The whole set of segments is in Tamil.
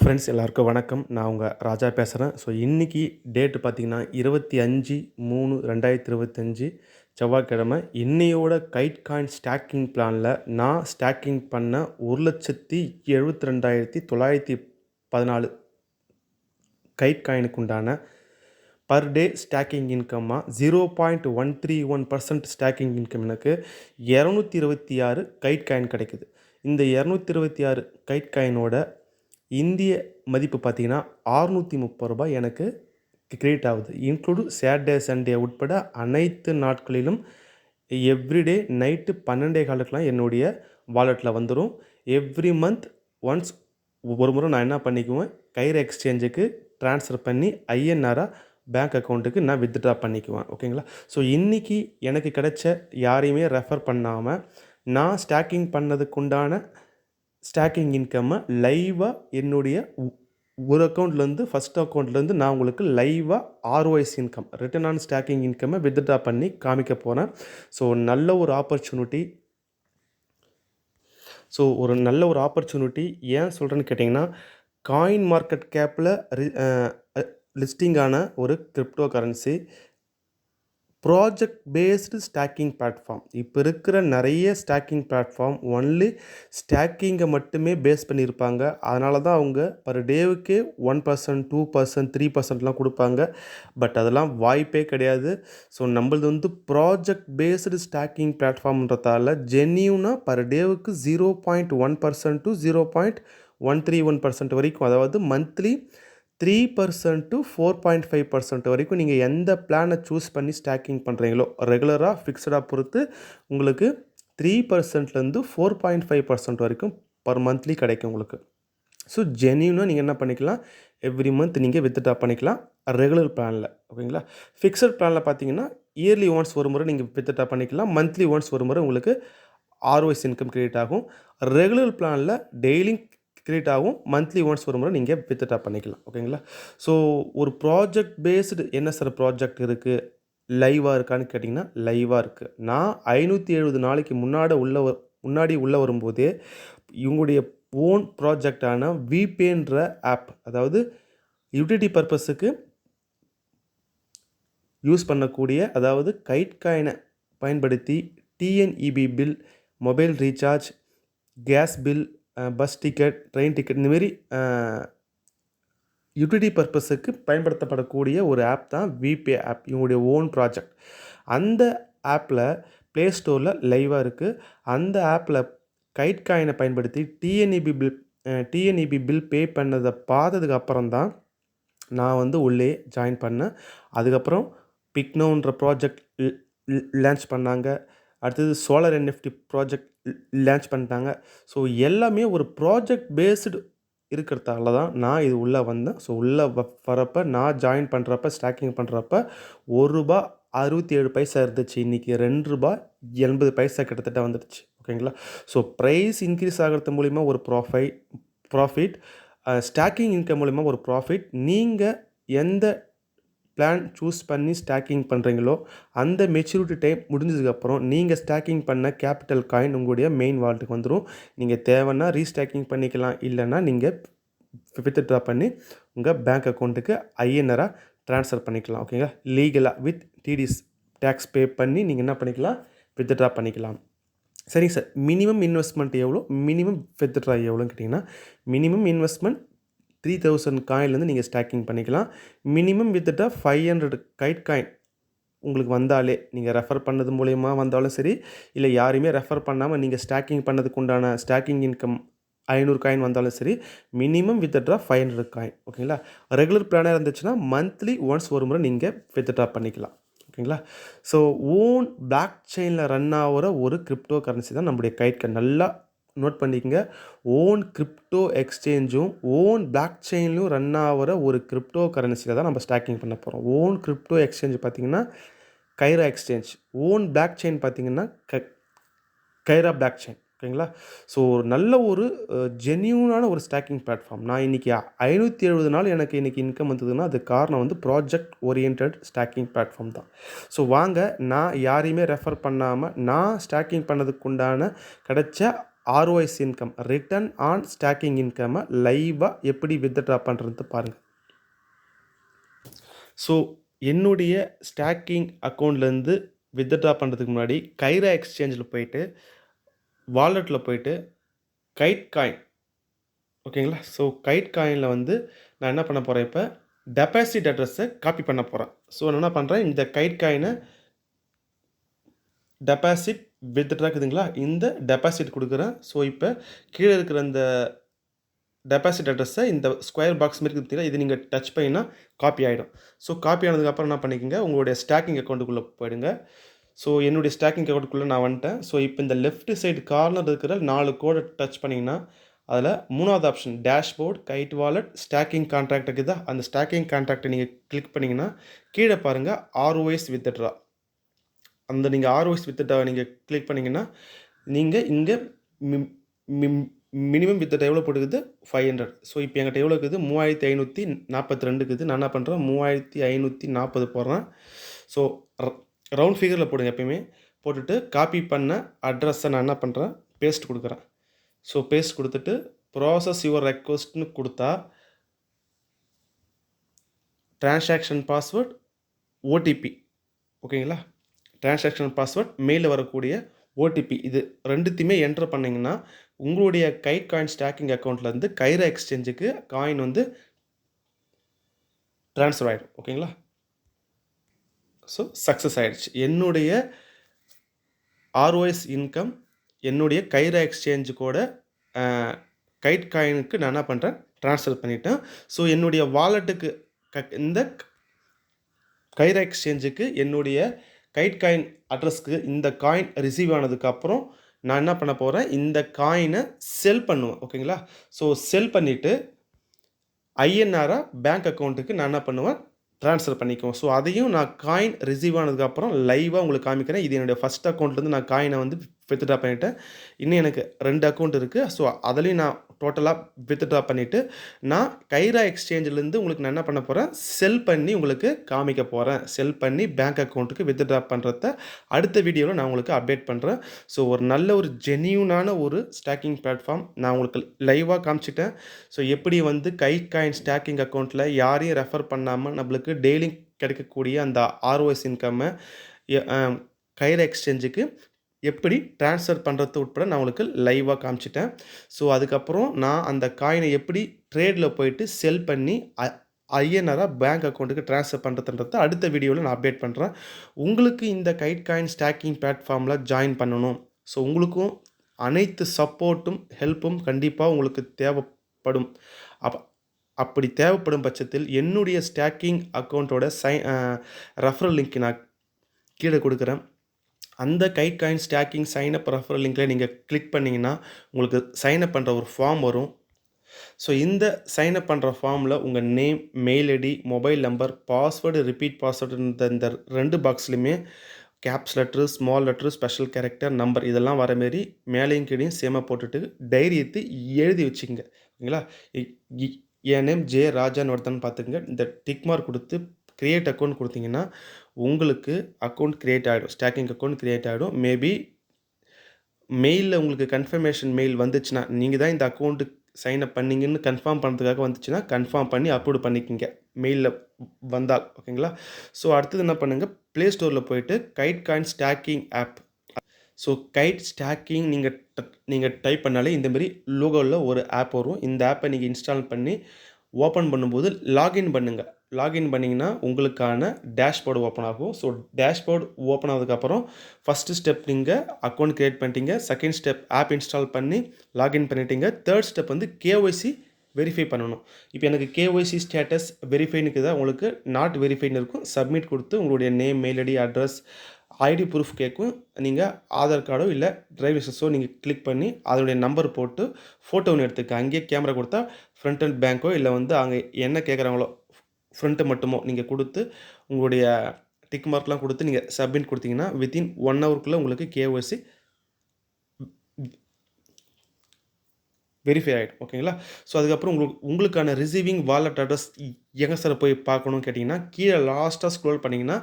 ஃப்ரெண்ட்ஸ் எல்லாருக்கும் வணக்கம். நான் உங்கள் ராஜா பேசுகிறேன் ஸோ இன்றைக்கி டேட்டு பார்த்திங்கன்னா இருபத்தி அஞ்சு மூணு ரெண்டாயிரத்தி இருபத்தஞ்சி செவ்வாய்க்கிழமை. இன்னையோட கைட் காயின் ஸ்டாக்கிங் பிளானில் நான் ஸ்டாக்கிங் பண்ண ஒரு லட்சத்தி எழுபத்தி ரெண்டாயிரத்தி தொள்ளாயிரத்தி பதினாலு கைட் காயினுக்கு உண்டான per day staking இன்கம்மாக zero point one three one percent staking income எனக்கு இரநூத்தி இருபத்தி ஆறு கைட் காயின் கிடைக்குது. இந்த இரநூத்தி இருபத்தி ஆறு கைட் காயினோட இந்திய மதிப்பு பார்த்தீங்கன்னா ஆறுநூற்றி முப்பது ரூபாய் எனக்கு கிரியேட் ஆகுது. இன்க்ளூடு சாட்டர்டே சண்டே உட்பட அனைத்து நாட்களிலும் எவ்ரிடே நைட்டு பன்னெண்டே காலுக்கெலாம் என்னுடைய வாலெட்டில் வந்துடும் எவ்ரி மந்த் ஒன்ஸ் ஒரு முறை நான் என்ன பண்ணிக்குவேன்? கயிறு எக்ஸ்சேஞ்சுக்கு ட்ரான்ஸ்ஃபர் பண்ணி ஐஎன்ஆராக பேங்க் அக்கௌண்ட்டுக்கு நான் வித்ட்ரா பண்ணிக்குவேன். ஓகேங்களா ஸோ இன்றைக்கி எனக்கு கிடைச்ச யாரையுமே ரெஃபர் பண்ணாமல் நான் ஸ்டாக்கிங் பண்ணதுக்குண்டான ஸ்டாக்கிங் இன்கம்மை லைவாக என்னுடைய ஒரு அக்கௌண்ட்லேருந்து ஃபஸ்ட் அக்கௌண்ட்லேருந்து நான் உங்களுக்கு லைவாக ROS income return on staking இன்கம்மை withdraw பண்ணி காமிக்க போகிறேன் ஸோ நல்ல ஒரு ஆப்பர்ச்சுனிட்டி ஸோ ஒரு நல்ல ஒரு ஆப்பர்ச்சுனிட்டி ஏன் சொல்கிறேன்னு கேட்டிங்கன்னா காயின் மார்க்கெட் கேப்பில் லிஸ்டிங்கான ஒரு crypto currency project based staking platform இப்போ இருக்கிற நிறைய ஸ்டாக்கிங் பிளாட்ஃபார்ம் ஒன்லி ஸ்டாக்கிங்கை மட்டுமே பேஸ் பண்ணியிருப்பாங்க அதனால தான் அவங்க per டேவுக்கே one percent two percent three பர்சன்ட்லாம் கொடுப்பாங்க. பட் அதெல்லாம் வாய்ப்பே கிடையாது. ஸோ நம்மளது வந்து ப்ராஜெக்ட் பேஸ்டு ஸ்டாக்கிங் பிளாட்ஃபார்ம்ன்றதால ஜென்யூனாக பர் டேவுக்கு zero point one percent to zero point one three one percent வரைக்கும் அதாவது monthly three percent to four point five percent வரைக்கும் நீங்கள் எந்த பிளானை சூஸ் பண்ணி ஸ்டாக்கிங் பண்ணுறீங்களோ ரெகுலராக ஃபிக்ஸடாக பொறுத்து உங்களுக்கு த்ரீ பர்சன்ட்லேருந்து ஃபோர் பாயிண்ட் ஃபைவ் பர்சன்ட் வரைக்கும் பர் மந்த்லி கிடைக்கும் உங்களுக்கு. ஸோ ஜென்யூனாக நீங்கள் என்ன பண்ணிக்கலாம்? எவ்ரி மந்த் நீங்கள் வித்ட்ரா பண்ணிக்கலாம் ரெகுலர் பிளானில் ஓகேங்களா? ஃபிக்ஸட் பிளானில் பார்த்தீங்கன்னா இயர்லி ஒன்ஸ் ஒரு முறை நீங்கள் வித்ட்ரா பண்ணிக்கலாம் மந்த்லி ஒன்ஸ் ஒரு முறை உங்களுக்கு ஆர்ஒய்ஸ் இன்கம் கிரியேட் ஆகும். ரெகுலர் பிளானில் டெய்லி கிரியேட் ஆகும். மந்த்லி ஒன்ஸ் ஒரு முறை நீங்கள் வித்ட்ரா பண்ணிக்கலாம். ஓகேங்களா? ஸோ ஒரு ப்ராஜெக்ட் பேஸ்டு என்ன சார் ப்ராஜெக்ட் இருக்குது லைவாக இருக்கான்னு கேட்டிங்கன்னா லைவாக இருக்குது நான் ஐநூற்றி எழுபது நாளைக்கு முன்னாடி உள்ள வ- முன்னாடி உள்ளே வரும்போதே இவங்களுடைய ஓன் ப்ராஜெக்டான விபேன்ற ஆப் அதாவது யூட்டிலிட்டி பர்பஸுக்கு யூஸ் பண்ணக்கூடிய அதாவது கைட் காயினை பயன்படுத்தி TNEB bill mobile recharge gas bill bus ticket train ticket இந்தமாரி யூட்டிலிட்டி பர்பஸுக்கு பயன்படுத்தப்படக்கூடிய ஒரு ஆப் தான் விபே ஆப் இவங்களுடைய ஓன் ப்ராஜெக்ட். அந்த ஆப்பில் ப்ளே ஸ்டோரில் லைவாக இருக்குது அந்த ஆப்பில் கைட் காயினை பயன்படுத்தி TNEB bill TNEB bill pay பண்ணதை பார்த்ததுக்கு அப்புறம் தான் நான் வந்து உள்ளே ஜாயின் பண்ணேன். அதுக்கப்புறம் பிக்னோன்ற ப்ராஜெக்ட் லான்ச் பண்ணாங்க. அடுத்தது சோலார் என்எஃப்டி ப்ராஜெக்ட் லான்ச் பண்ணிட்டாங்க. ஸோ எல்லாமே ஒரு ப்ராஜெக்ட் பேஸ்டு இருக்கிறதால தான் நான் இது உள்ளே வந்தேன். ஸோ உள்ளே வ- வரப்ப நான் ஜாயின் பண்ணுறப்ப ஸ்டாக்கிங் பண்ணுறப்ப ஒரு ரூபா அறுபத்தி ஏழு பைசா இருந்துச்சு. இன்றைக்கி ரெண்டு ரூபா எண்பது பைசா கிட்டத்தட்ட வந்துடுச்சு. ஓகேங்களா? ஸோ ப்ரைஸ் இன்க்ரீஸ் ஆகிறது மூலிமா ஒரு ப்ராஃபை ப்ராஃபிட் ஸ்டாக்கிங் இன்கம் மூலிமா ஒரு ப்ராஃபிட் நீங்கள் எந்த பிளான் சூஸ் பண்ணி ஸ்டாக்கிங் பண்ணுறீங்களோ அந்த மெச்சூரிட்டி டைம் முடிஞ்சதுக்கப்புறம் நீங்கள் ஸ்டாக்கிங் பண்ண கேபிட்டல் காயின் உங்களுடைய மெயின் வால்ட்டுக்கு வந்துடும் நீங்கள் தேவைன்னா ரீஸ்டாக்கிங் பண்ணிக்கலாம். இல்லைன்னா நீங்கள் வித்ட்ரா பண்ணி உங்கள் பேங்க் அக்கௌண்ட்டுக்கு ஐஎன்ஆராக ட்ரான்ஸ்ஃபர் பண்ணிக்கலாம். ஓகேங்களா லீகலாக வித் டிடிஸ் டேக்ஸ் பே பண்ணி நீங்கள் என்ன பண்ணிக்கலாம்? வித்ட்ரா பண்ணிக்கலாம். சரிங்க சார் மினிமம் இன்வெஸ்ட்மெண்ட் எவ்வளோ? மினிமம் வித்ட்ரா எவ்வளோன்னு கேட்டிங்கன்னா மினிமம் இன்வெஸ்ட்மெண்ட் த்ரீ தௌசண்ட் காயின்லேருந்து நீங்கள் ஸ்டாக்கிங் பண்ணிக்கலாம். Minimum withdraw five hundred kite coin உங்களுக்கு வந்தாலே நீங்கள் ரெஃபர் பண்ணது மூலயமா வந்தாலும் சரி இல்லை யாரையுமே ரெஃபர் பண்ணாமல் நீங்கள் ஸ்டாக்கிங் பண்ணதுக்கு உண்டான ஸ்டாக்கிங் இன்கம் ஐநூறு காயின் வந்தாலும் சரி minimum withdraw five hundred coin ஓகேங்களா ரெகுலர் பிளானாக இருந்துச்சுன்னா மந்த்லி ஒன்ஸ் ஒரு முறை நீங்கள் வித்ட்ரா பண்ணிக்கலாம் ஓகேங்களா ஸோ ஓன் பிளாக் செயினில் ரன் ஆகிற ஒரு கிரிப்டோ கரன்சி தான் நம்முடைய கைட் காயின் நல்லா நோட் பண்ணிக்கங்க. ஓன் கிரிப்டோ எக்ஸ்சேஞ்சும் ஓன் பிளாக் செயின்லையும் ரன் ஆகிற ஒரு கிரிப்டோ கரன்சியில் தான் நம்ம ஸ்டாக்கிங் பண்ண போகிறோம் ஓன் கிரிப்டோ எக்ஸ்சேஞ்ச் பார்த்தீங்கன்னா கைரா எக்ஸ்சேஞ்ச் ஓன் பிளாக் செயின் பார்த்தீங்கன்னா க கைரா பிளாக் செயின் ஓகேங்களா? ஸோ ஒரு நல்ல ஒரு ஜென்யூனான ஒரு ஸ்டாக்கிங் பிளாட்ஃபார்ம் நான் இன்றைக்கி ஐநூற்றி எழுபது நாள் எனக்கு இன்றைக்கி இன்கம் வந்ததுன்னா அது காரணம் வந்து ப்ராஜெக்ட் ஓரியன்ட் ஸ்டாக்கிங் பிளாட்ஃபார்ம் தான். ஸோ வாங்க நான் யாரையுமே ரெஃபர் பண்ணாமல் நான் ஸ்டாக்கிங் பண்ணதுக்கு உண்டான கிடைச்ச ROS income return on staking இன்கம்மை லைவாக எப்படி வித்ட்ரா பண்ணுறது பாருங்கள் ஸோ என்னுடைய ஸ்டாக்கிங் அக்கௌண்ட்லேருந்து வித்ட்ரா பண்ணுறதுக்கு முன்னாடி கைரா எக்ஸ்சேஞ்சில் போயிட்டு வாலெட்டில் போயிட்டு கைட் காயின் ஓகேங்களா ஸோ கைட் காயினில் வந்து நான் என்ன பண்ண போகிறேன் இப்போ? டெபாசிட் அட்ரஸை காப்பி பண்ண போகிறேன் ஸோ நான் என்ன பண்ணுறேன் இந்த கைட் காயினை டெபாசிட் வித்ட்ரா இருக்குதுங்களா? இந்த டெபாசிட் கொடுக்குறேன். ஸோ இப்போ கீழே இருக்கிற இந்த டெபாசிட் அட்ரஸை இந்த ஸ்கொயர் பாக்ஸ் மாதிரி இருக்குது இது நீங்கள் டச் பண்ணினா காப்பி ஆகிடும் ஸோ காப்பி ஆனதுக்கப்புறம் என்ன பண்ணிக்கோங்க? உங்களுடைய ஸ்டாக்கிங் அக்கௌண்ட்டுக்குள்ளே போயிடுங்க. ஸோ என்னுடைய ஸ்டாக்கிங் அக்கௌண்ட்டுக்குள்ளே நான் வந்துட்டேன். ஸோ இப்போ இந்த லெஃப்ட் சைடு கார்னர் இருக்கிற நாலு கோடை டச் பண்ணிங்கன்னா அதில் மூணாவது option dashboard Kite wallet staking contract இருக்குது. அந்த ஸ்டாக்கிங் கான்ட்ராக்டை நீங்கள் கிளிக் பண்ணிங்கன்னா கீழே பாருங்கள் ஆர்ஓஎஸ் வித்ட்ரா அந்த நீங்கள் ஆறு வயசு வித்ட்ரா நீங்கள் கிளிக் பண்ணிங்கன்னா நீங்கள் இங்கே மினிமம் வித்ட்ரா எவ்வளோ போட்டுக்குது ஃபைவ் ஹண்ட்ரட் ஸோ இப்போ எங்கிட்ட எவ்வளோ இருக்குது மூவாயிரத்தி ஐநூற்றி நாற்பத்தி ரெண்டு இருக்குது. நான் என்ன பண்ணுறேன் மூவாயிரத்தி ஐநூற்றி நாற்பது போடுறேன். ஸோ ரவுண்ட் ஃபிகரில் போடுங்க எப்பயுமே. போட்டுட்டு காப்பி பண்ண அட்ரஸை நான் என்ன பண்ணுறேன் பேஸ்ட் கொடுக்குறேன். ஸோ பேஸ்ட் கொடுத்துட்டு ப்ராசஸ் யுவர் ரெக்வஸ்ட்னு கொடுத்தா டிரான்சாக்ஷன் பாஸ்வேர்ட் ஓடிபி ஓகேங்களா டிரான்சாக்ஷன் பாஸ்வேர்ட் மெயிலில் வரக்கூடிய ஓடிபி இது ரெண்டுத்தையுமே என்டர் பண்ணிங்கன்னா உங்களுடைய கை காயின் ஸ்டாக்கிங் அக்கௌண்ட்லேருந்து கைரா எக்ஸ்சேஞ்சுக்கு காயின் வந்து ட்ரான்ஸ்ஃபர் ஆகிடும் ஓகேங்களா ஸோ சக்ஸஸ் ஆகிடுச்சு என்னுடைய ஆர்ஓஎஸ் இன்கம் என்னுடைய கைரா எக்ஸ்சேஞ்சு கூட கைட் காயினுக்கு நான் என்ன பண்ணுறேன் ட்ரான்ஸ்ஃபர் பண்ணிட்டேன். ஸோ என்னுடைய வாலெட்டுக்கு க இந்த கைரா எக்ஸ்சேஞ்சுக்கு என்னுடைய கைட் காயின் அட்ரஸ்க்கு இந்த காயின் ரிசீவ் ஆனதுக்கப்புறம் நான் என்ன பண்ண போகிறேன் இந்த காயினை செல் பண்ணுவேன். ஓகேங்களா? ஸோ செல் பண்ணிவிட்டு ஐஎன்ஆராக பேங்க் அக்கௌண்ட்டுக்கு நான் என்ன பண்ணுவேன்? ட்ரான்ஸ்ஃபர் பண்ணிக்குவோம் ஸோ அதையும் நான் காயின் ரிசீவ் ஆனதுக்கப்புறம் லைவாக உங்களுக்கு காமிக்கிறேன். இது என்னுடைய ஃபஸ்ட் அக்கௌண்ட்லேருந்து நான் காயினை வந்து வித்ட்ரா பண்ணிவிட்டேன் இன்னும் எனக்கு ரெண்டு அக்கௌண்ட் இருக்குது ஸோ அதுலேயும் நான் டோட்டலாக வித்ட்ரா பண்ணிவிட்டு நான் கைரா எக்ஸ்சேஞ்சிலேருந்து உங்களுக்கு நான் என்ன பண்ண போகிறேன் செல் பண்ணி உங்களுக்கு காமிக்க போகிறேன் செல் பண்ணி பேங்க் அக்கௌண்ட்டுக்கு வித்ட்ரா பண்ணுறத அடுத்த வீடியோவில் நான் உங்களுக்கு அப்டேட் பண்ணுறேன் ஸோ ஒரு நல்ல ஒரு ஜென்யூனான ஒரு ஸ்டாக்கிங் பிளாட்ஃபார்ம் நான் உங்களுக்கு லைவாக காமிச்சிட்டேன். ஸோ எப்படி வந்து கை காயின் ஸ்டாக்கிங் அக்கௌண்ட்டில் யாரையும் ரெஃபர் பண்ணாமல் நம்மளுக்கு டெய்லி கிடைக்கக்கூடிய அந்த ஆர்ஓஎஸ் இன்கம்மை கைரா எக்ஸ்சேஞ்சுக்கு எப்படி ட்ரான்ஸ்ஃபர் பண்ணுறது உட்பட நான் உங்களுக்கு லைவாக காமிச்சிட்டேன். ஸோ அதுக்கப்புறம் நான் அந்த காயினை எப்படி ட்ரேடில் போயிட்டு செல் பண்ணி ஐஎன்ஆராக பேங்க் அக்கௌண்ட்டுக்கு ட்ரான்ஸ்ஃபர் பண்ணுறதுன்றத அடுத்த வீடியோவில் நான் அப்டேட் பண்ணுறேன் உங்களுக்கு இந்த கைட் காயின் ஸ்டாக்கிங் பிளாட்ஃபார்மில் ஜாயின் பண்ணணும். ஸோ உங்களுக்கும் அனைத்து சப்போர்ட்டும் ஹெல்ப்பும் கண்டிப்பாக உங்களுக்கு தேவைப்படும். அப் அப்படி தேவைப்படும் பட்சத்தில் என்னுடைய ஸ்டாக்கிங் அக்கௌண்ட்டோட சை ரெஃபரல் லிங்க் நான் கீழே கொடுக்குறேன். அந்த Kite coin staking sign up up referral லிங்கில் நீங்கள் கிளிக் பண்ணிங்கன்னா உங்களுக்கு சைனப் பண்ணுற ஒரு ஃபார்ம் வரும். ஸோ இந்த சைனப் பண்ணுற ஃபார்மில் உங்கள் name mail ID mobile number password repeat password இந்த இந்த ரெண்டு பாக்ஸ்லையுமே caps letter small letter special character number இதெல்லாம் வர மாரி மேலேயும் கீழையும் சேமாக போட்டுட்டு டைரி எடுத்து எழுதி வச்சுக்கோங்க. ஓகேங்களா என் நேம் ஜே ராஜான்னு ஒருத்தன் பார்த்துங்க இந்த டிக் மார்க் கொடுத்து க்ரியேட் அக்கௌண்ட் கொடுத்தீங்கன்னா உங்களுக்கு அக்கௌண்ட் க்ரியேட் ஆகிடும் ஸ்டாக்கிங் அக்கௌண்ட் க்ரியேட் ஆகிடும் மேபி மெயிலில் உங்களுக்கு கன்ஃபர்மேஷன் மெயில் வந்துச்சுன்னா நீங்கள் தான் இந்த அக்கௌண்ட்டு சைன் அப் பண்ணீங்கன்னு கன்ஃபார்ம் பண்ணுறதுக்காக வந்துச்சுன்னா கன்ஃபார்ம் பண்ணி அப்லோட் பண்ணிக்கிங்க. மெயிலில் வந்தால் ஓகேங்களா ஸோ அடுத்தது என்ன பண்ணுங்கள் ப்ளே ஸ்டோரில் போயிட்டு Kite coin staking app so Kite staking நீங்கள் நீங்கள் டைப் பண்ணாலே இந்தமாரி லோகோவில் ஒரு ஆப் வரும். இந்த ஆப்பை நீங்கள் இன்ஸ்டால் பண்ணி ஓப்பன் பண்ணும்போது லாகின் பண்ணுங்கள் லாகின் பண்ணிங்கன்னா உங்களுக்கான டேஷ்போர்டு ஓப்பன் ஆகும். ஸோ டேஷ்போர்டு ஓப்பன் ஆனதுக்கப்புறம் ஃபஸ்ட்டு ஸ்டெப் நீங்கள் அக்கௌண்ட் க்ரியேட் பண்ணிட்டீங்க. செகண்ட் ஸ்டெப் ஆப் இன்ஸ்டால் பண்ணி லாகின் பண்ணிட்டீங்க. தேர்ட் ஸ்டெப் வந்து கேஒய்சி வெரிஃபை பண்ணணும். இப்போ எனக்கு கேஒய்சி ஸ்டேட்டஸ் வெரிஃபைனுக்கு தான் உங்களுக்கு நாட் வெரிஃபைன்னு இருக்கும் சப்மிட் கொடுத்து உங்களுடைய name mail ID address ID proof கேட்கும். நீங்கள் ஆதார் கார்டோ இல்லை டிரைவிங் லைசன்ஸோ நீங்கள் கிளிக் பண்ணி அதனுடைய நம்பர் போட்டு ஃபோட்டோ ஒன்று எடுத்துக்க அங்கேயே கேமரா கொடுத்தா ஃப்ரண்ட் அண்ட் பேங்க்கோ இல்லை வந்து அங்கே என்ன கேட்குறாங்களோ ஃப்ரண்ட்டு மட்டுமோ நீங்கள் கொடுத்து உங்களுடைய டிக் மார்க்லாம் கொடுத்து நீங்கள் சப்மிட் கொடுத்தீங்கன்னா வித்தின் ஒன் ஹவருக்குள்ளே உங்களுக்கு கேஓசி வெரிஃபை ஆகிடும் ஓகேங்களா ஸோ அதுக்கப்புறம் உங்களுக்கு உங்களுக்கான ரிசீவிங் வாலெட் அட்ரஸ் எங்கே சார் போய் பார்க்கணும்னு கேட்டிங்கன்னா கீழே லாஸ்ட்டாக ஸ்க்ரோல் பண்ணிங்கன்னா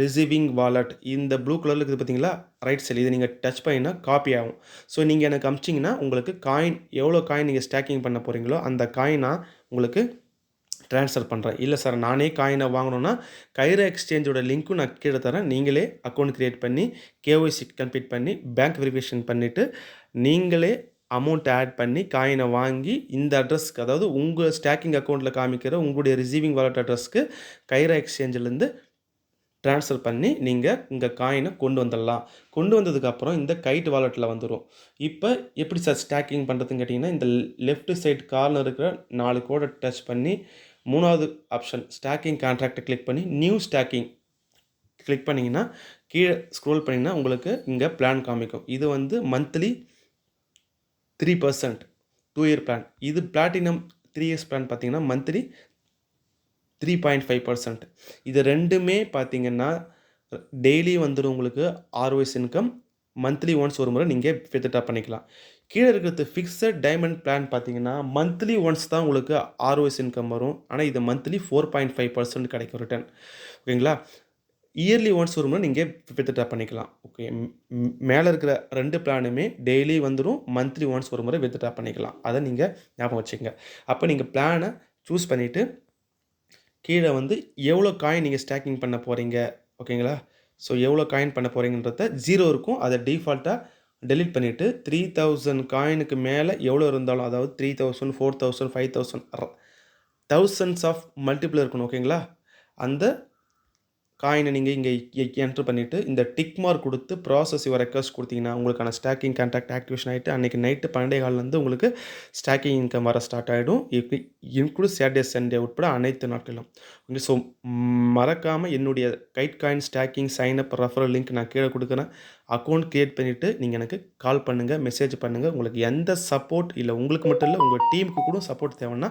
ரிசீவிங் வாலெட் இந்த ப்ளூ கலரில் இருக்குது பார்த்தீங்களா? ரைட் சைடு இதை நீங்கள் டச் பண்ணிங்கன்னா காப்பி ஆகும். ஸோ நீங்கள் எனக்கு அமிச்சிங்கன்னா உங்களுக்கு காயின் எவ்வளோ காயின் நீங்கள் ஸ்டாக்கிங் பண்ண போகிறீங்களோ அந்த காயினாக உங்களுக்கு ட்ரான்ஸ்ஃபர் பண்ணுறேன் இல்லை சார் நானே காயினை வாங்கணுன்னா கைரா எக்ஸ்சேஞ்சோட லிங்க்கும் நான் கீழே தரேன். நீங்களே அக்கௌண்ட் க்ரியேட் பண்ணி கேஒய்சி கம்ப்ளீட் பண்ணி பேங்க் வெரிஃபிகேஷன் பண்ணிவிட்டு நீங்களே அமௌண்ட் ஆட் பண்ணி காயினை வாங்கி இந்த அட்ரஸ்க்கு அதாவது உங்கள் ஸ்டாக்கிங் அக்கௌண்ட்டில் காமிக்கிற உங்களுடைய ரிசீவிங் வாலெட் அட்ரஸ்க்கு கைரா எக்ஸ்சேஞ்சிலேருந்து ட்ரான்ஸ்ஃபர் பண்ணி நீங்கள் இந்த காயினை கொண்டு வந்துடலாம். கொண்டு வந்ததுக்கப்புறம் இந்த கைட் வாலெட்டில் வந்துடும் இப்போ எப்படி சார் ஸ்டாக்கிங் பண்ணுறதுன்னு கேட்டிங்கன்னா இந்த லெஃப்ட் சைடு கார்னர் இருக்கிற நாலு கோடை டச் பண்ணி மூணாவது ஆப்ஷன் ஸ்டாக்கிங் கான்ட்ராக்டை கிளிக் பண்ணி நியூ ஸ்டாக்கிங் கிளிக் பண்ணிங்கன்னா கீழே ஸ்க்ரோல் பண்ணிங்கன்னா உங்களுக்கு இங்கே பிளான் காமிக்கும். இது வந்து monthly three percent two year plan இது பிளாட்டினம் த்ரீ இயர்ஸ் பிளான் பார்த்தீங்கன்னா monthly three point five percent இது ரெண்டுமே பார்த்தீங்கன்னா டெய்லி வந்துடும் உங்களுக்கு ஆர்ஒய்ஸ் இன்கம் மந்த்லி ஒன்ஸ் ஒரு முறை நீங்கள் வித்ட்ரா பண்ணிக்கலாம். கீழே இருக்கிறது ஃபிக்ஸட் டைமண்ட் பிளான் பார்த்தீங்கன்னா மந்த்லி ஒன்ஸ் தான் உங்களுக்கு ஆர்ஓஎஸ் இன்கம் வரும். ஆனால் இது monthly four point five percent கிடைக்கும் ரிட்டர்ன் ஓகேங்களா? இயர்லி ஒன்ஸ் ஒரு முறை நீங்கள் வித்ட்ரா பண்ணிக்கலாம் ஓகே மேலே இருக்கிற ரெண்டு பிளானுமே டெய்லி வந்துடும் மந்த்லி ஒன்ஸ் ஒரு முறை வித்ட்ரா பண்ணிக்கலாம். அதை நீங்கள் ஞாபகம் வச்சுக்கோங்க. அப்போ நீங்கள் பிளானை சூஸ் பண்ணிவிட்டு கீழே வந்து எவ்வளோ காயின் நீங்கள் ஸ்டாக்கிங் பண்ண போகிறீங்க ஓகேங்களா? ஸோ எவ்வளோ காயின் பண்ண போகிறீங்கன்றத ஜீரோ இருக்கும். அதை டிஃபால்ட்டாக டெலிட் பண்ணிவிட்டு த்ரீ தௌசண்ட் காயினுக்கு மேலே எவ்வளோ இருந்தாலும் அதாவது three thousand four thousand five thousand thousands of multiple இருக்கணும் ஓகேங்களா அந்த காயினை நீங்கள் இங்கே என்ட்ரு பண்ணிவிட்டு இந்த டிக் மார்க் கொடுத்து ப்ராசஸ் இவர் ரெக்வஸ்ட் கொடுத்தீங்கன்னா உங்களுக்கான ஸ்டாக்கிங் கான்டாக்ட் ஆக்டிவேஷன் ஆகிட்டு அன்றைக்கி நைட்டு பன்னெண்டே காலிலேருந்து உங்களுக்கு ஸ்டாக்கிங் இன்கம் வர ஸ்டார்ட் ஆகிடும் இன்க்ளூட் சாட்டர்டே சண்டே உட்பட அனைத்து நாட்களிலும் ஸோ மறக்காமல் என்னுடைய Kite coin staking sign referral link நான் கீழே கொடுக்குறேன். அக்கௌண்ட் க்ரியேட் பண்ணிவிட்டு நீங்கள் எனக்கு கால் பண்ணுங்கள் மெசேஜ் பண்ணுங்கள் உங்களுக்கு எந்த சப்போர்ட் இல்லை உங்களுக்கு மட்டும் இல்லை உங்கள் டீமுக்கு கூட சப்போர்ட் தேவைன்னா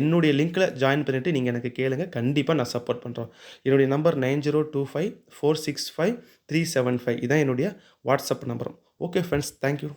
என்னுடைய லிங்க்கில் ஜாயின் பண்ணிவிட்டு நீங்கள் எனக்கு கேளுங்க. கண்டிப்பாக நான் சப்போர்ட் பண்ணுறோம் என்னுடைய number nine zero two five four six five three seven five இதான் என்னுடைய வாட்ஸ்அப் நம்பரும் ஓகே ஃப்ரெண்ட்ஸ் தேங்க்யூ